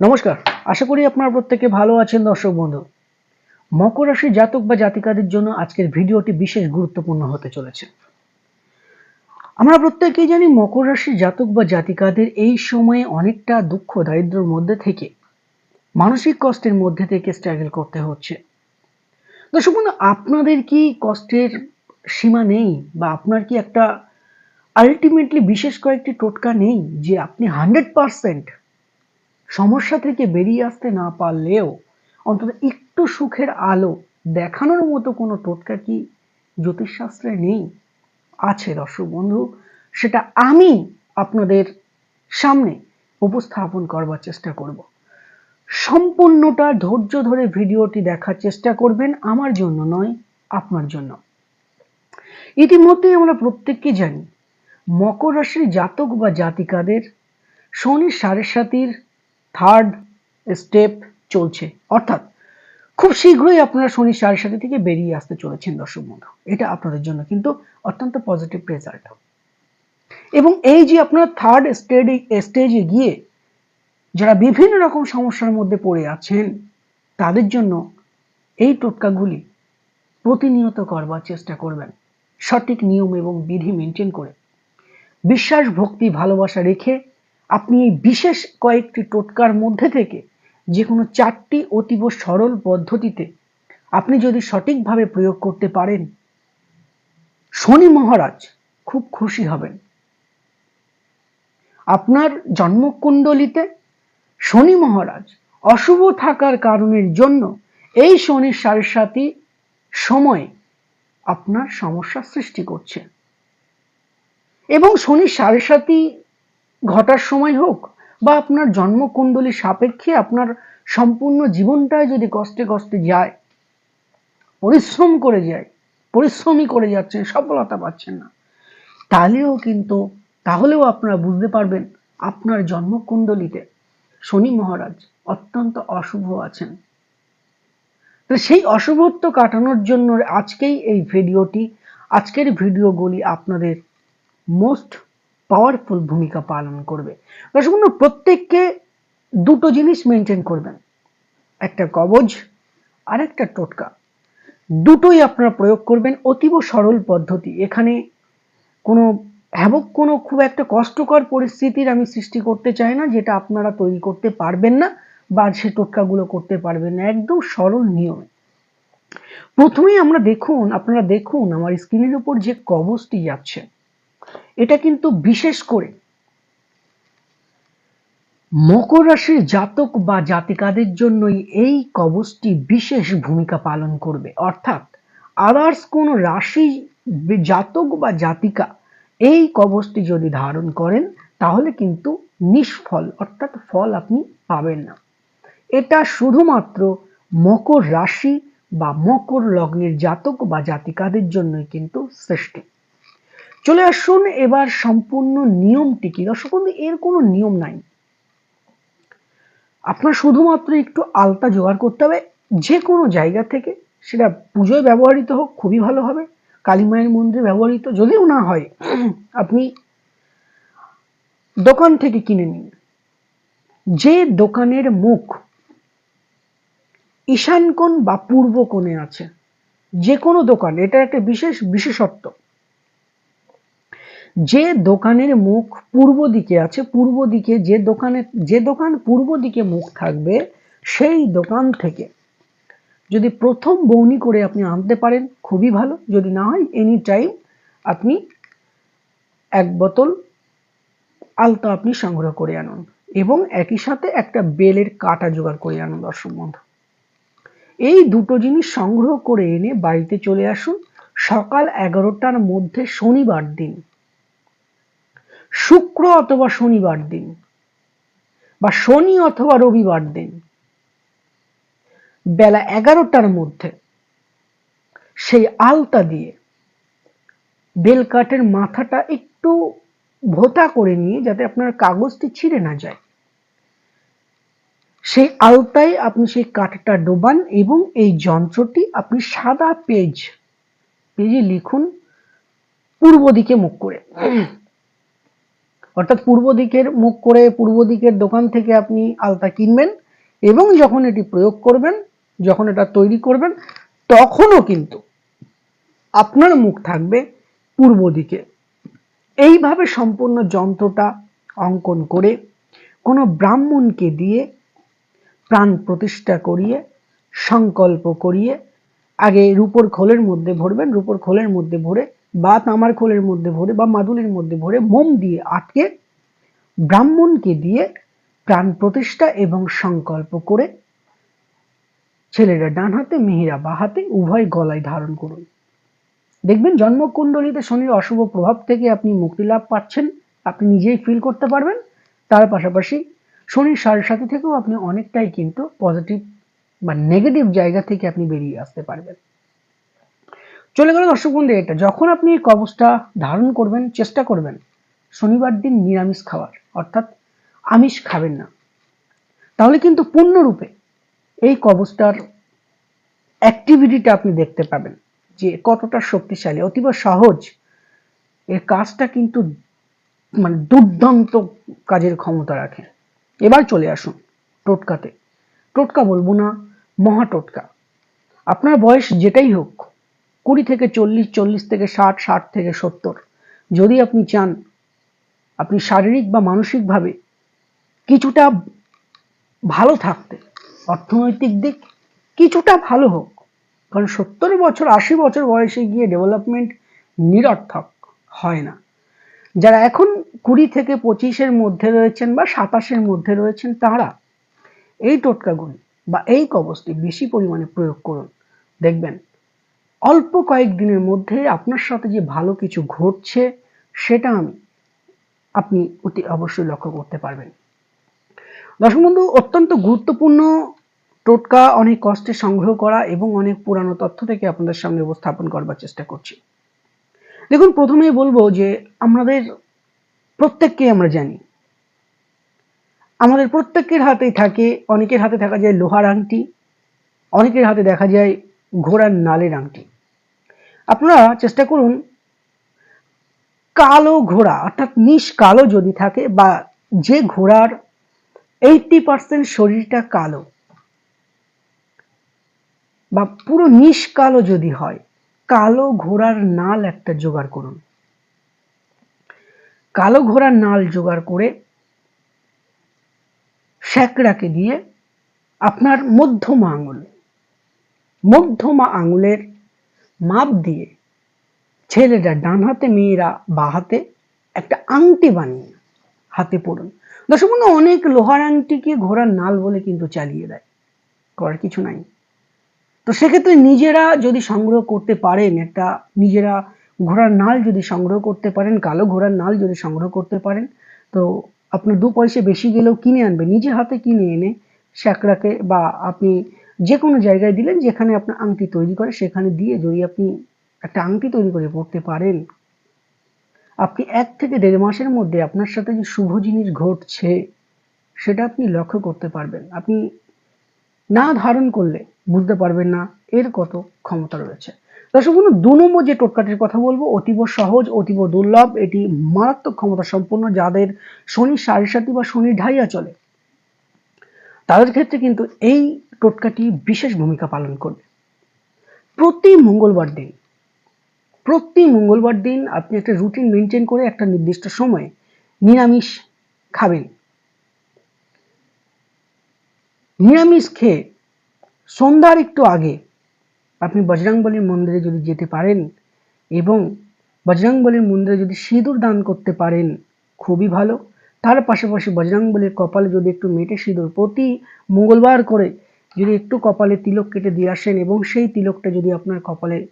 নমস্কার। আশা করি আপনারা প্রত্যেকে ভালো আছেন দর্শক বন্ধু। মকর রাশির জাতক বা জাতিকাদের জন্য আজকের ভিডিওটি বিশেষ গুরুত্বপূর্ণ হতে চলেছে। আমরা প্রত্যেকেই জানি মকর রাশির জাতক বা জাতিকাদের এই সময়ে অনেকটা দুঃখ দারিদ্র্যের মধ্যে থেকে, মানসিক কষ্টের মধ্যে থেকে স্ট্রাগল করতে হচ্ছে। দর্শক বন্ধু, আপনাদের কি কষ্টের সীমা নেই বা আপনার কি একটা আলটিমেটলি বিশেষ কয়েকটি টোটকা নেই যে আপনি হান্ড্রেড পারসেন্ট সমস্যা থেকে বেরিয়ে আসতে না পারলেও অন্তত একটু সুখের আলো দেখানোর মতো কোনো টোটকা কি জ্যোতিষশাস্ত্রে নেই? আছে দর্শক বন্ধু, সেটা আমি আপনাদের সামনে উপস্থাপন করবার চেষ্টা করব। সম্পূর্ণটা ধৈর্য ধরে ভিডিওটি দেখার চেষ্টা করবেন, আমার জন্য নয়, আপনার জন্য। ইতিমধ্যেই আমরা প্রত্যেককে জানি, মকর রাশির জাতক বা জাতিকাদের শনি সাড়ে সাতির থার্ড স্টেপ চলছে। অর্থাৎ খুব শীঘ্রই আপনারা শনি সাড়ে সাথে থেকে বেরিয়ে আসতে চলেছেন দর্শক বন্ধু। এটা আপনাদের জন্য কিন্তু অত্যন্ত পজিটিভ রেজাল্ট এবং এই যে আপনারা থার্ড স্টেজে স্টেজে গিয়ে যারা বিভিন্ন রকম সমস্যার মধ্যে পড়ে আছেন, তাদের জন্য এই টোটকাগুলি প্রতিনিয়ত করবার চেষ্টা করবেন। সঠিক নিয়ম এবং বিধি মেনটেন করে। বিশ্বাস, ভক্তি, ভালোবাসা রেখে আপনি এই বিশেষ কয়েকটি টোটকার মধ্যে থেকে যে কোনো চারটি অতীব সরল পদ্ধতিতে আপনি যদি সঠিকভাবে প্রয়োগ করতে পারেন, শনি মহারাজ খুব খুশি হবেন। আপনার জন্মকুণ্ডলিতে শনি মহারাজ অশুভ থাকার কারণের জন্য এই শনির সাড়ে সাথী সময় আপনার সমস্যা সৃষ্টি করছে। এবং শনি সাড়ে ঘটার সময় হোক বা আপনার জন্মকুণ্ডলী সাপেক্ষে আপনার সম্পূর্ণ জীবনটাই যদি কষ্টে কষ্টে যায়, পরিশ্রম করে যায়, পরিশ্রমই করে যাচ্ছেন সফলতা পাচ্ছেন না, তাহলেও কিন্তু, তাহলেও আপনারা বুঝতে পারবেন আপনার জন্মকুণ্ডলিতে শনি মহারাজ অত্যন্ত অশুভ আছেন। তো সেই অশুভত্ব কাটানোর জন্য আজকেই এই ভিডিওটি, আজকের ভিডিওগুলি আপনাদের মোস্ট পাওয়ারফুল ভূমিকা পালন করবে। দর্শক প্রত্যেককে দুটো জিনিস মেনটেন করবেন। একটা কবজ আর একটা টোটকা। দুটোই আপনারা প্রয়োগ করবেন অতীব সরল পদ্ধতি। এখানে কোনো, হ্যাবক কোনো খুব একটা কষ্টকর পরিস্থিতির আমি সৃষ্টি করতে চাই না, যেটা আপনারা তৈরি করতে পারবেন না বা সে টোটকাগুলো করতে পারবেন না। একদম সরল নিয়মে। প্রথমেই আমরা দেখুন, আপনারা দেখুন, আমার স্ক্রিনের উপর যে কবচটি যাচ্ছে এটা কিন্তু বিশেষ করে মকর রাশির জাতক বা জাতিকাদের জন্যই এই কবচটি বিশেষ ভূমিকা পালন করবে। অর্থাৎ আদার্স কোন রাশি জাতক বা জাতিকা এই কবচটি যদি ধারণ করেন, তাহলে কিন্তু নিষ্ফল, অর্থাৎ ফল আপনি পাবেন না। এটা শুধুমাত্র মকর রাশি বা মকর লগ্নের জাতক বা জাতিকাদের জন্যই কিন্তু সৃষ্টি চলে আসুন এবার সম্পূর্ণ নিয়মটি কি? দর্শক বন্ধু, এর কোনো নিয়ম নাই। আপনার শুধুমাত্র একটু আলতা জোগাড় করতে হবে। যে কোনো জায়গা থেকে সেটা পুজোয় ব্যবহৃত হোক খুবই ভালো হবে। কালী মায়ের মন্দিরে ব্যবহৃত যদিও না হয় আপনি দোকান থেকে কিনে নিন। যে দোকানের মুখ ঈশান কোণ বা পূর্ব কোণে আছে যে কোনো দোকান এটা একটা বিশেষ বিশেষত্ব। যে দোকানের মুখ পূর্ব দিকে আছে, পূর্ব দিকে যে দোকানে, যে দোকান পূর্ব দিকে মুখ থাকবে, সেই দোকান থেকে যদি প্রথম বৌনি করে আপনি আনতে পারেন, খুবই ভালো। যদি না হয় এনি টাইম আপনি এক বোতল আলতা আপনি সংগ্রহ করে আনুন এবং একই সাথে একটা বেলের কাটা জোগাড় করে আনুন, দর্শক বন্ধু। এই দুটো জিনিস সংগ্রহ করে এনে বাড়িতে চলে আসুন। সকাল এগারোটার মধ্যে শনিবার দিন। শুক্র অথবা শনিবার দিন বা শনি অথবা রবিবার দিন। বেলা এগারোটার মধ্যে সেই আলতা দিয়ে বেলকাঠের মাথাটা একটু ভোতা করে নিয়ে যাতে আপনার কাগজটি ছিঁড়ে না যায়। সেই আলতায় আপনি সেই কাঠটা ডোবান এবং এই যন্ত্রটি আপনি সাদা পেজ, পেজে লিখুন, পূর্ব দিকে মুখ করে। অর্থাৎ পূর্ব দিকের মুখ করে পূর্ব দিকের দোকান থেকে আপনি আলতা কিনবেন এবং যখন এটি প্রয়োগ করবেন, যখন এটা তৈরি করবেন, তখনও কিন্তু আপনার মুখ থাকবে পূর্ব দিকে। এইভাবে সম্পূর্ণ যন্ত্রটা অঙ্কন করে কোনো ব্রাহ্মণকে দিয়ে প্রাণ প্রতিষ্ঠা করিয়ে, সংকল্প করিয়ে আগে রূপোর খোলের মধ্যে ভরবেন, রূপোর খোলের মধ্যে ভরে বা তামার খোলের মধ্যে ভরে বা মাদুলির মধ্যে ভরে মোম দিয়ে আটকে ব্রাহ্মণকে দিয়ে প্রাণ প্রতিষ্ঠা এবং সংকল্প করে ছেলেরা ডান হাতে মেয়েরা বা হাতে উভয় গলায় ধারণ করুন। দেখবেন জন্মকুণ্ডলিতে শনির অশুভ প্রভাব থেকে আপনি মুক্তি লাভ পাচ্ছেন, আপনি নিজেই ফিল করতে পারবেন। তার পাশাপাশি শনির সাড়ে সাথে থেকেও আপনি অনেকটাই কিন্তু পজিটিভ বা নেগেটিভ জায়গা থেকে আপনি বেরিয়ে আসতে পারবেন। চলে গেল দর্শক বন্ধু এটা। যখন আপনি এই কবচটা ধারণ করবেন, চেষ্টা করবেন, শনিবার দিন নিরামিষ খাওয়ার অর্থাৎ আমিষ খাবেন না, তাহলে কিন্তু পূর্ণরূপে এই কবচটার অ্যাক্টিভিটিটা আপনি দেখতে পাবেন যে কতটা শক্তিশালী, অতীব সহজ। এর কাজটা কিন্তু মানে দুর্দান্ত কাজের ক্ষমতা রাখে। এবার চলে আসুন টোটকাতে। টোটকা বলব না, মহা টোটকা। আপনার বয়স যেটাই হোক কুড়ি থেকে চল্লিশ চল্লিশ থেকে ষাট ষাট থেকে সত্তর। যদি আপনি চান, আপনি শারীরিক বা মানসিকভাবে কিছুটা ভালো থাকতে, অর্থনৈতিক দিক কিছুটা ভালো হোক, কারণ সত্তর বছর, আশি বছর বয়সে গিয়ে ডেভেলপমেন্ট নিরর্থক হয় না। যারা এখন কুড়ি থেকে পঁচিশের মধ্যে রয়েছেন বা সাতাশের মধ্যে রয়েছেন, তারা এই টোটকাগুলি বা এই কবচটি বেশি পরিমাণে প্রয়োগ করুন। দেখবেন অল্প কয়েক দিনের মধ্যে আপনার সাথে যে ভালো কিছু ঘটছে, সেটা আমি, আপনি অতি অবশ্যই লক্ষ্য করতে পারবেন। দর্শক বন্ধু, অত্যন্ত গুরুত্বপূর্ণ টোটকা, অনেক কষ্টে সংগ্রহ করা এবং অনেক পুরানো তথ্য থেকে আপনাদের সামনে উপস্থাপন করবার চেষ্টা করছি। দেখুন, প্রথমেই বলব যে আমাদের প্রত্যেককে আমরা জানি। আমাদের প্রত্যেকের হাতেই থাকে, অনেকের হাতে থাকা যায় লোহার আংটি, অনেকের হাতে দেখা যায় ঘোড়ার নালের আংটি। আপনারা চেষ্টা করুন কালো ঘোড়া, অর্থাৎ নিশ কালো যদি থাকে বা যে ঘোড়ার এইটটি পার্সেন্ট শরীরটা কালো বা পুরো নিশ কালো যদি হয়, কালো ঘোড়ার নাল একটা জোগাড় করুন। কালো ঘোড়ার নাল জোগাড় করে শ্যাকড়াকে দিয়ে আপনার মধ্যমা আঙুল, মধ্যমা আঙুলের মাপ দিয়ে ছেলেরা ডান হাতে, মেয়েরা বা হাতে একটা আংটি বানিয়ে হাতে পড়ুন দর্শক, অনেক লোহার আংটিকে ঘোড়ার নাল বলে কিন্তু চালিয়ে দেয়। করার কিছু নাই। তো সেক্ষেত্রে নিজেরা যদি সংগ্রহ করতে পারেন, একটা নিজেরা ঘোড়ার নাল যদি সংগ্রহ করতে পারেন, কালো ঘোড়ার নাল যদি সংগ্রহ করতে পারেন, তো আপনার দু পয়সা বেশি গেলেও কিনে আনবে। নিজে হাতে কিনে এনে শ্যাকরাকে বা আপনি যে কোনো জায়গায় দিলেন যেখানে আপনার আংটি তৈরি করে, সেখানে দিয়ে যদি আপনি একটা আংটি তৈরি করে পড়তে পারেন, আপনি এক থেকে দেড় মাসের মধ্যে আপনার সাথে যে শুভ জিনিস ঘটছে, সেটা আপনি লক্ষ্য করতে পারবেন। আপনি না ধারণ করলে বুঝতে পারবেন না এর কত ক্ষমতা রয়েছে। দর্শক বন্ধু, দু নম্বর যে টোটকাটির কথা বলব, অতীব সহজ, অতীব দুর্লভ, এটি মারাত্মক ক্ষমতা সম্পন্ন, যাদের শনি সাড়ে সাথী বা শনি ঢাইয়া চলে, তাদের ক্ষেত্রে কিন্তু এই টোটকাটি বিশেষ ভূমিকা পালন করবে। প্রতি মঙ্গলবার দিন, প্রতি মঙ্গলবার দিন আপনি একটা রুটিন মেনটেন করে একটা নির্দিষ্ট সময়ে নিরামিষ খাবেন। নিরামিষ খেয়ে সন্ধ্যার একটু আগে আপনি বজরাংবলীর মন্দিরে যদি যেতে পারেন এবং বজরাংবলীর মন্দিরে যদি সিঁদুর দান করতে পারেন, খুবই ভালো। তার পাশাপাশি বজরাংবলীর কপালে যদি একটু মেটে সিঁদুর প্রতি মঙ্গলবার করে যদি একটু কপালে তিলক কেটে দিয়ে আসেন এবং সেই তিলকটা যদি আপনার কপালে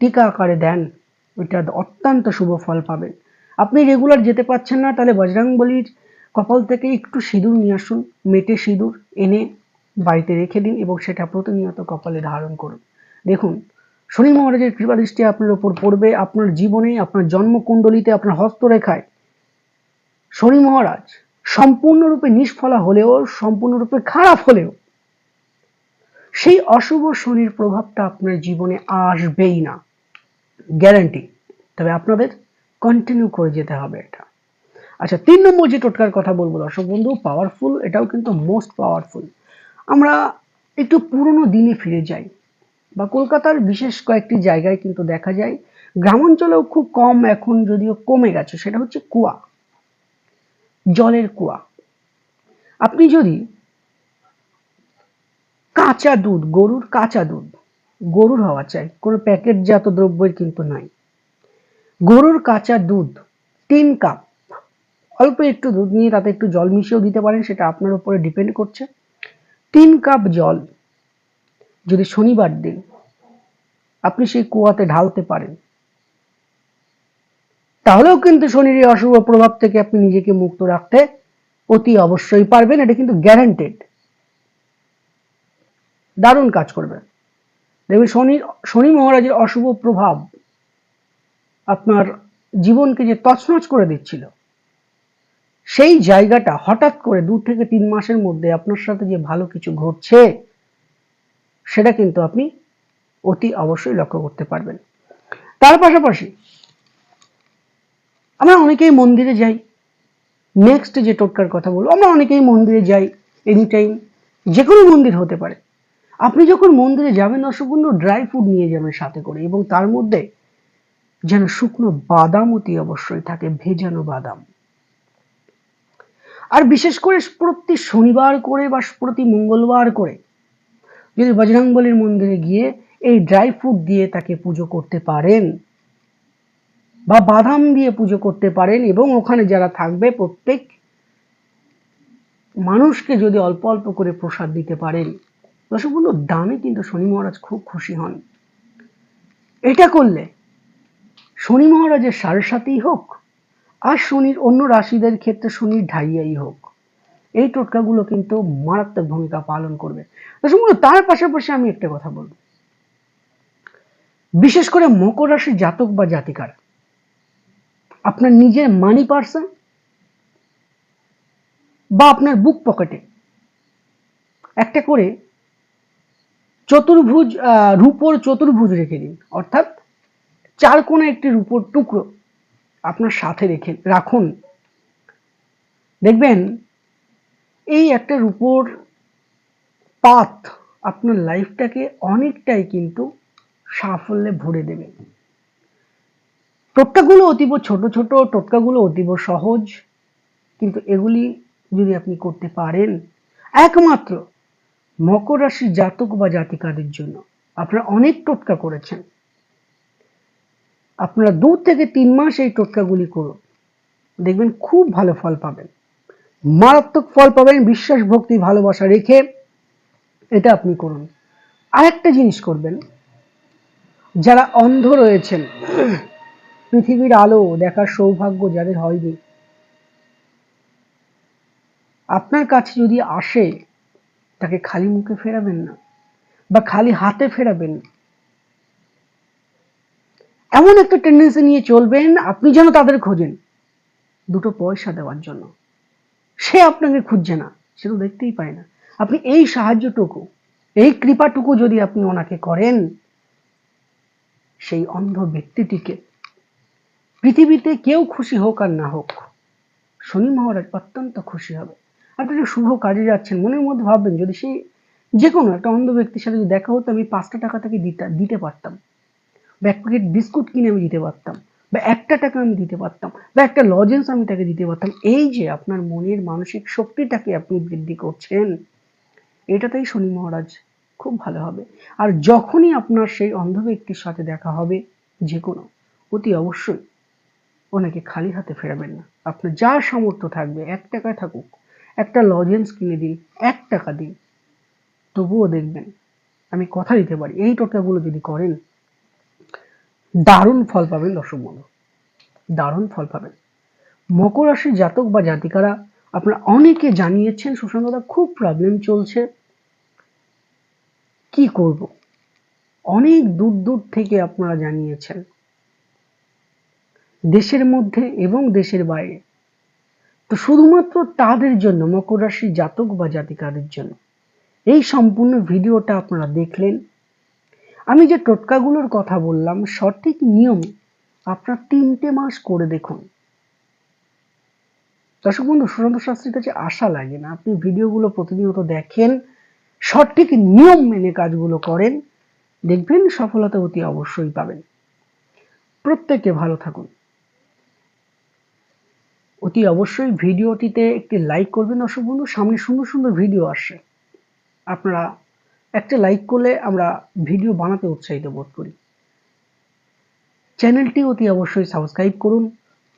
টিকা আকারে দেন, ওইটা অত্যন্ত শুভ ফল পাবেন। আপনি রেগুলার যেতে পারছেন না, তাহলে বজরাংবলীর কপাল থেকে একটু সিঁদুর নিয়ে আসুন, মেটে সিঁদুর এনে বাড়িতে রেখে দিন এবং সেটা প্রতিনিয়ত কপালে ধারণ করুন। দেখুন, শনি মহারাজের কৃপা দৃষ্টি আপনার উপর পড়বে, আপনার জীবনে, আপনার জন্মকুণ্ডলিতে, আপনার হস্তরেখায়। শনি মহারাজ সম্পূর্ণরূপে নিষ্ফলা হলেও, সম্পূর্ণরূপে খারাপ হলেও, সেই অশুভ শনির প্রভাবটা আপনার জীবনে আসবেই না। গ্যারান্টি তবে আপনাদের কন্টিনিউ করে যেতে হবে এটা। আচ্ছা তিন নম্বর যে টোটকার কথা বলব দর্শক বন্ধু পাওয়ারফুল এটাও কিন্তু মোস্ট পাওয়ারফুল আমরা একটু পুরনো দিনে ফিরে যাই। বা কলকাতার বিশেষ কয়েকটি জায়গায় কিন্তু দেখা যায়, গ্রামাঞ্চলেও খুব কম এখন যদিও কমে গেছে, সেটা হচ্ছে কুয়া। জলের কুয়া। আপনি যদি কাঁচা দুধ, গরুর কাঁচা দুধ, গরুর হওয়া চাই, কোনো প্যাকেটজাত দ্রব্যই কিন্তু নাই। গরুর কাঁচা দুধ, তিন কাপ, অল্প একটু দুধ নিয়ে তাতে একটু জল মিশিয়েও দিতে পারেন, সেটা আপনার উপরে ডিপেন্ড করছে। তিন কাপ জল যদি শনিবার দিন আপনি সেই কুয়াতে ঢালতে পারেন তাহলেও কিন্তু শনির এই অশুভ প্রভাব থেকে আপনি নিজেকে মুক্ত রাখতে অতি অবশ্যই পারবেন, এটা কিন্তু গ্যারান্টেড দারুণ কাজ করবে। দেখবেন শনি শনি মহারাজের অশুভ প্রভাব আপনার জীবনকে যে তছনছ করে দিচ্ছিল, সেই জায়গাটা হঠাৎ করে দু থেকে তিন মাসের মধ্যে আপনার সাথে যে ভালো কিছু ঘটছে, সেটা কিন্তু আপনি অতি অবশ্যই লক্ষ্য করতে পারবেন। তার পাশাপাশি আমরা অনেকেই মন্দিরে যাই। নেক্সট যে টোটকার কথা বলব, আমরা অনেকেই মন্দিরে যাই এনি টাইম যে কোনো মন্দির হতে পারে। আপনি যখন মন্দিরে যাবেন অসম্পূর্ণ ড্রাই ফ্রুট নিয়ে যাবেন সাথে করে এবং তার মধ্যে যেন শুকনো বাদাম অতি অবশ্যই থাকে, ভেজানো বাদাম। আর বিশেষ করে প্রতি শনিবার করে বা প্রতি মঙ্গলবার করে যদি বজরংবলীর মন্দিরে গিয়ে এই ড্রাই ফ্রুট দিয়ে তাকে পুজো করতে পারেন বা বাদাম দিয়ে পুজো করতে পারেন এবং ওখানে যারা থাকবে প্রত্যেক মানুষকে যদি অল্প অল্প করে প্রসাদ দিতে পারেন দর্শকগুলো দামে কিন্তু শনি মহারাজ খুব খুশি হন। এটা করলে শনি মহারাজের সাড়ে সাতেই হোক আর শনির অন্য রাশিদের ক্ষেত্রে শনির ঢাইয়াই হোক, এই টোটকাগুলো কিন্তু মারাত্মক ভূমিকা পালন করবে। দর্শকগুলো তার পাশাপাশি আমি একটা কথা বলব। বিশেষ করে মকর রাশির জাতক বা জাতিকারা আপনার নিজের মানি পার্সন বা আপনার বুক পকেটে একটা করে চতুর্ভুজ রূপোর চতুর্ভুজ রেখে দিন। অর্থাৎ চার কোণে একটি রূপোর টুকরো আপনার সাথে রেখে, রাখুন। দেখবেন, এই একটা রূপোর পাত আপনার লাইফটাকে অনেকটাই কিন্তু সাফল্যে ভরে দেবে। টোটকাগুলো অতীব ছোট ছোট, টোটকাগুলো অতীব সহজ। কিন্তু এগুলি যদি আপনি করতে পারেন, একমাত্র মকর রাশির জাতক বা জাতিকাদের জন্য। আপনারা অনেক টোটকা করেছেন। আপনারা দু থেকে তিন মাস এই টোটকাগুলি করুন। দেখবেন খুব ভালো ফল পাবেন। মারাত্মক ফল পাবেন, বিশ্বাস, ভক্তি, ভালোবাসা রেখে এটা আপনি করুন। আরেকটা জিনিস করবেন, যারা অন্ধ রয়েছেন পৃথিবীর আলো দেখার সৌভাগ্য যাদের হয়নি। আপনার কাছে যদি আসে, তাকে খালি মুখে ফেরাবেন না বা খালি হাতে ফেরাবেন না। এমন একটা টেন্ডেন্সি নিয়ে চলবেন, আপনি যেন তাদের খোঁজেন। দুটো পয়সা দেওয়ার জন্য। সে আপনাকে খুঁজছে না, সে তো দেখতেই পায় না। আপনি এই সাহায্যটুকু, এই কৃপাটুকু যদি আপনি ওনাকে করেন, সেই অন্ধ ব্যক্তিটিকে পৃথিবীতে কেউ খুশি হোক আর না হোক, শনি মহারাজ অত্যন্ত খুশি হবে। আপনি শুভ কাজে যাচ্ছেন, মনের মধ্যে ভাববেন, যদি সেই যে কোনো একটা অন্ধ ব্যক্তির সাথে যদি দেখা হতো, আমি পাঁচটা টাকা তাকে দিতে দিতে পারতাম। বা এক প্যাকেট বিস্কুট কিনে আমি দিতে পারতাম, বা একটা টাকা আমি দিতে পারতাম, বা একটা লজেন্স আমি তাকে দিতে পারতাম। এই যে আপনার মনের মানসিক শক্তিটাকে আপনি বৃদ্ধি করছেন, এটাতেই শনি মহারাজ খুব ভালো হবে। আর যখনই আপনার সেই অন্ধ ব্যক্তির সাথে দেখা হবে যে কোনো অতি অবশ্যই ওনাকে খালি হাতে ফেরাবেন না। আপনার যা সামর্থ্য থাকবে, এক টাকায় থাকুক। একটা লজেন্স কিনে দিন, এক টাকা দিন। তবুও দেখবেন, আমি কথা দিতে পারি। এই টোটকাগুলো যদি করেন, দারুণ ফল পাবেন দর্শক বন্ধু। দারুণ ফল পাবেন। মকর রাশির জাতক বা জাতিকারা, আপনারা অনেকে জানিয়েছেন সুশান্তদা খুব প্রবলেম চলছে। কি করব? অনেক দূর দূর থেকে আপনারা জানিয়েছেন। দেশের মধ্যে এবং দেশের বাইরে। তো শুধুমাত্র তাদের জন্য, মকর রাশির জাতক বা জাতিকাদের জন্য। এই সম্পূর্ণ ভিডিওটা আপনারা দেখলেন। আমি যে টোটকাগুলোর কথা বললাম, সঠিক নিয়ম আপনার তিনটে মাস করে দেখুন। দর্শক বন্ধু, সুশান্ত শাস্ত্রীর কাছে আশা লাগে না। আপনি ভিডিওগুলো প্রতিনিয়ত দেখেন, সঠিক নিয়ম মেনে কাজগুলো করেন, দেখবেন সফলতা অতি অবশ্যই পাবেন। প্রত্যেকে ভালো থাকুন। অতি অবশ্যই ভিডিওটিতে একটি লাইক করবেন দর্শক বন্ধু, সামনে সুন্দর সুন্দর ভিডিও আসছে আপনারা একটা লাইক করলে আমরা ভিডিও বানাতে উৎসাহিত বোধ করি। চ্যানেলটি অতি অবশ্যই সাবস্ক্রাইব করুন।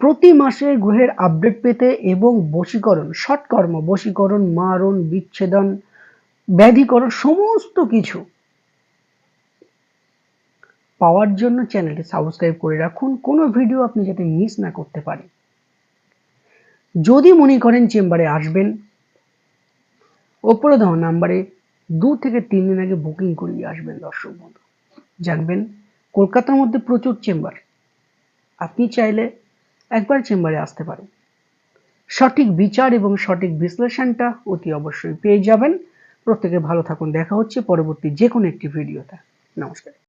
প্রতি মাসে গ্রহের আপডেট পেতে এবং বশীকরণ, সৎকর্ম, বশীকরণ, মারণ, বিচ্ছেদন, ব্যাধিকরণ সমস্ত কিছু পাওয়ার জন্য চ্যানেলটি সাবস্ক্রাইব করে রাখুন। কোনো ভিডিও আপনি যাতে মিস না করতে পারেন। যদি মনে করেন চেম্বারে আসবেন ওপরে দেওয়া নাম্বারে দু থেকে তিন দিন আগে বুকিং করিয়ে আসবেন দর্শক বন্ধু। জানবেন, কলকাতার মধ্যে প্রচুর চেম্বার। আপনি চাইলে একবার চেম্বারে আসতে পারেন। সঠিক বিচার এবং সঠিক বিশ্লেষণটা অতি অবশ্যই পেয়ে যাবেন। প্রত্যেকে ভালো থাকুন। দেখা হচ্ছে পরবর্তী যে কোনো একটি ভিডিওতে। নমস্কার।